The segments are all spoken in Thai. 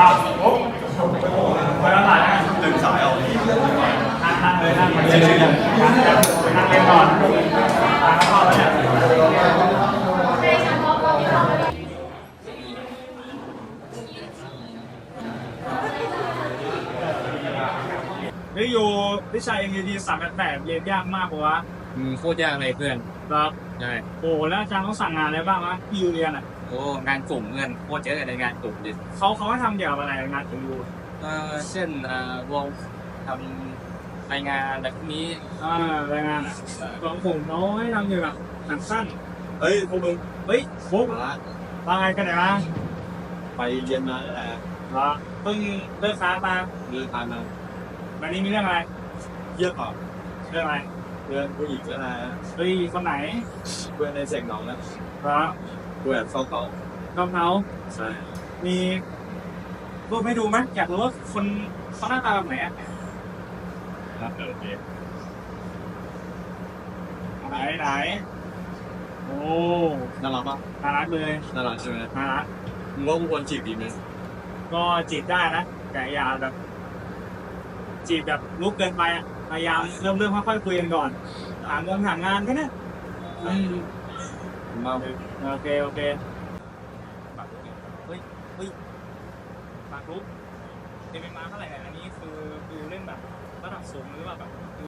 ่ะไปแล้วหลานนะตึงสายเอานั่งนเลยนั่งเลยนั่นเล่นก่อนนี่ยนี่อยู่วิชา NGT สามแปดแปดเรียนยากมากปะวะอืมโคตรยากเลยเพื่อนครับใช่โอ้แล้วอาจารย์ต้องสั่งงานอะไรบ้างวะที่อยู่เรียนอะ โอ้งานกลุ่มเพื่อนโคตรเยอะเลยงานกลุ่มดิเขาเขาให้ทำเกี่ยวกับอะไรงานของยูเออเช่นเอ่อวงทำรายงานอะไรพวกนี้อ่ารายงานอะของผมเขาให้ทำเกี่ยวกับหนังสั้นเฮ้ยพวกมึงเฮ้ยฟุกมาละว่าไงกันไหนบ้างไปเรียนมาแล้วแหละเหรอเพิ่งเลิกคลาสมาเรียนผ่านมาวันนี้มีเรื่องอะไรเยอะกว่าเรื่องอะไรเพื่อนผู้หญิงแล้วนะเฮ้ยคนไหนเพื่อนในเสกหนองนะเห รอเพื่อนเขาเขาน้องเขาใช่มีรูปให้ดูไหมอยากรู้ว่าคนเขาหน้าตาแบบไหนอะครับโอเคไหนไหนโอ้น่ารักปะน่ารักเลยน่ารักใช่ไหมน่ารักมึงว่ากูควรจีบดีไหมก็จีบได้นะแต่อย่าแบบ จีบแบบลุกเกินไปอะพยายามเริ่มเริ่มค่อยๆคุยกันก่อนถามเรื่องถามงานแค่นั้นอืม ผมมาโอเคโอเคเฮ้ยเฮ้ยปากลุกเอ็มมาเท่าไหร่เนี่ยอันนี้คือคือเล่นแบบระดับสูงหรือว่าแบบ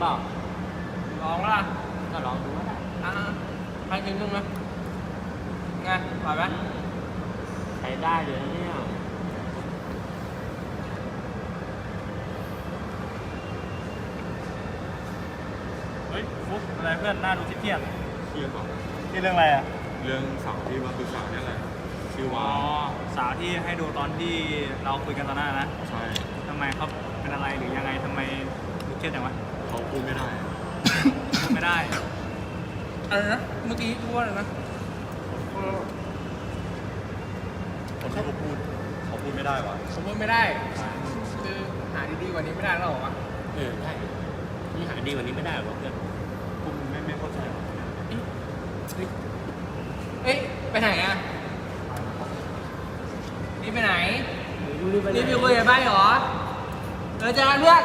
เปล่าลองละก็ลองดูก็ได้อะให้กินนึงไหมไงอร่อยไหมใช้ได้เลยนะเนี่ยเฮ้ยฟุกอะไรเพื่อนหน้าดูเครียดเชื่อก่อนๆที่เรื่องอะไรอะ เรื่องสาวที่มาปรึกษาเนี่ยแหละชื่ออ๋ว่าอ สาวที่ให้ดูตอนที่เราคุยกันตอนหน้านะใช่ทำไมเขาเป็นอะไรหรือยังไงทำไมดูเครียดจังวะเขา พูดไม่ได้ไม่ได้อะไรนะเมื่อกี้พูดว่าอะไรนะคนที่เขาพูดเขาพูดไม่ได้วะผมพูดไม่ได้คือหาดีๆกว่านี้ไม่ได้แล้วเหรอวะเออใช่นี่หาดีกว่านี้ไม่ได้หรอเพื่อนพูดไม่ไม่เข้าใจหรอเอ้ยไปไหนอะนี่ไปไหนดูนี่ไปไหนนี่ไปคุยกับบ้านเหรอเออเจอกันเพื่อน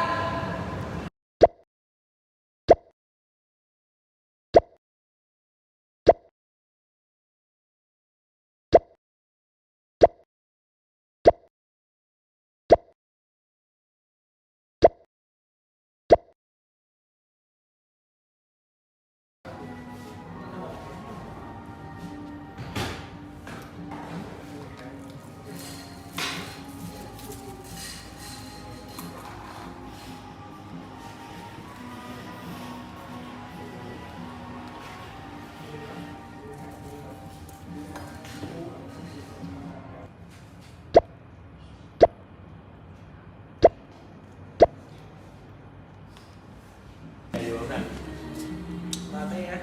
เต้นะ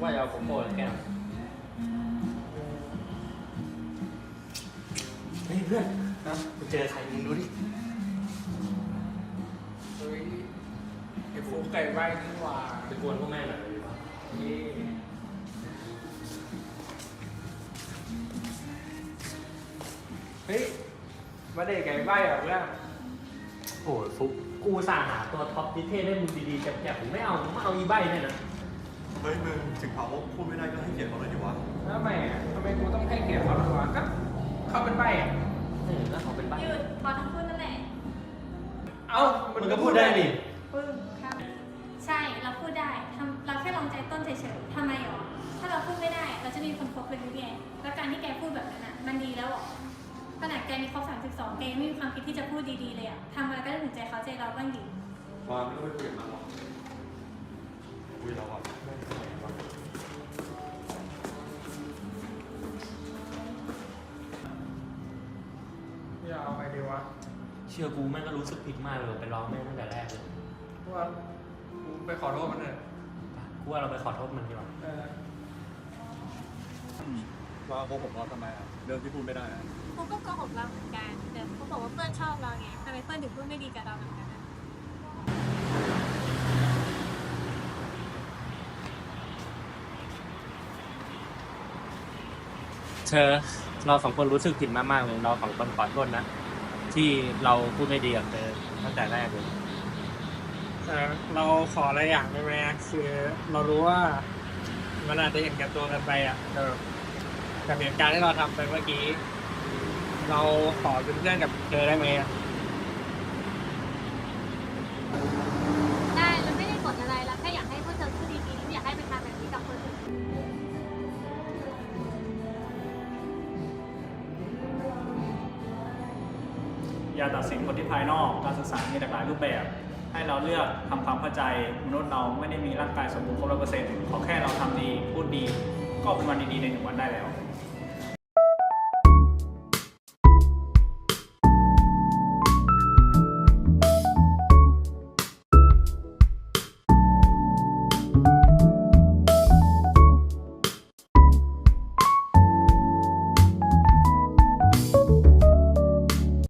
ว่าจะเอาโกโก้แล้วแก้วเฮ้ยเพื่อนนะไปเจอใครมึงดูดิเฮ้ยไอ้ฟูไก่ใบนี่หว่าไปกวนพวกแม่หน่อยดีกว่าเฮ้ยมาเด็กไก่ใบเหรอเพื่อนโอ้ยฟุกกูสั่งหาตัวท็อปนิเทศให้มึงดีๆแจ่มๆผมไม่เอาผมไม่เอาอีใบเนี่ยนะโห เฮ้ยมึงถึงเขาพูดไม่ได้ก็ให้เกียรติเขาหน่อยดิวะทำไมอะทำไมกูต้องให้เกียรติเขาด้วยวะก็เขาเป็นใบอะเออแล้วเขาเป็นบ้าหยุดพอทั้งคู่นั่นแหละเอ้ามันก็พูดได้ดิปึ้งครับ ใช่เราพูดได้ทำเราแค่ลองใจต้นเฉยๆทำไมหรอ ถ้าเราพูดไม่ได้ เราจะมีคนคบเลยหรือไงแล้วการที่แกพูดแบบนั้นอะ มันดีแล้วหรอขนาดแกมีครบ32แกยังไม่มีความคิดที่จะพูดดีๆเลยอะทำอะไรก็ได้ถึงใจเขาใจเราบ้างดิ วางไม่ต้องไปคุยกับ ชื่อกูแม่งก็รู้สึกผิดมากเลยไปร้องแม่งตั้งแต่แรกเลยกูว่ากูไปขอโทษมันเถอะกูว่าเราไปขอโทษมันดีกว่าเออว่าโกหกเราทำไมอะเรื่องที่พูดไม่ได้อะเขาก็โกหกเราเหมือนกันแต่เขาบอกว่าเพื่อนชอบเราไงทำไมเพื่อนถึงพูดไม่ดีกับเราเหมือนกันอะเธอเราสองคนรู้สึกผิดมากๆเลยเราสองคนขอโทษนะ ที่เราพูดไม่ดีกับเธอตั้งแต่แรกเลยเออเราขออะไรอย่างได้ไหมอะคือเรารู้ว่า มันอาจจะเห็นแก่ตัวกันไปอะแต่กับเหตุการณ์ที่เราทำไปเมื่อกี้ เราขอเป็นเพื่อนกับเธอได้ไหมอะ อย่าตัดสินคนที่ภายนอก การศึกษามีหลากหลายรูปแบบ ให้เราเลือกทำความเข้าใจ มนุษย์เราไม่ได้มีร่างกายสมบูรณ์ครบร้อยเปอร์เซ็นต์ขอแค่เราทำดี พูดดี ก็เป็นวันดีๆในหนึ่งวันได้แล้ว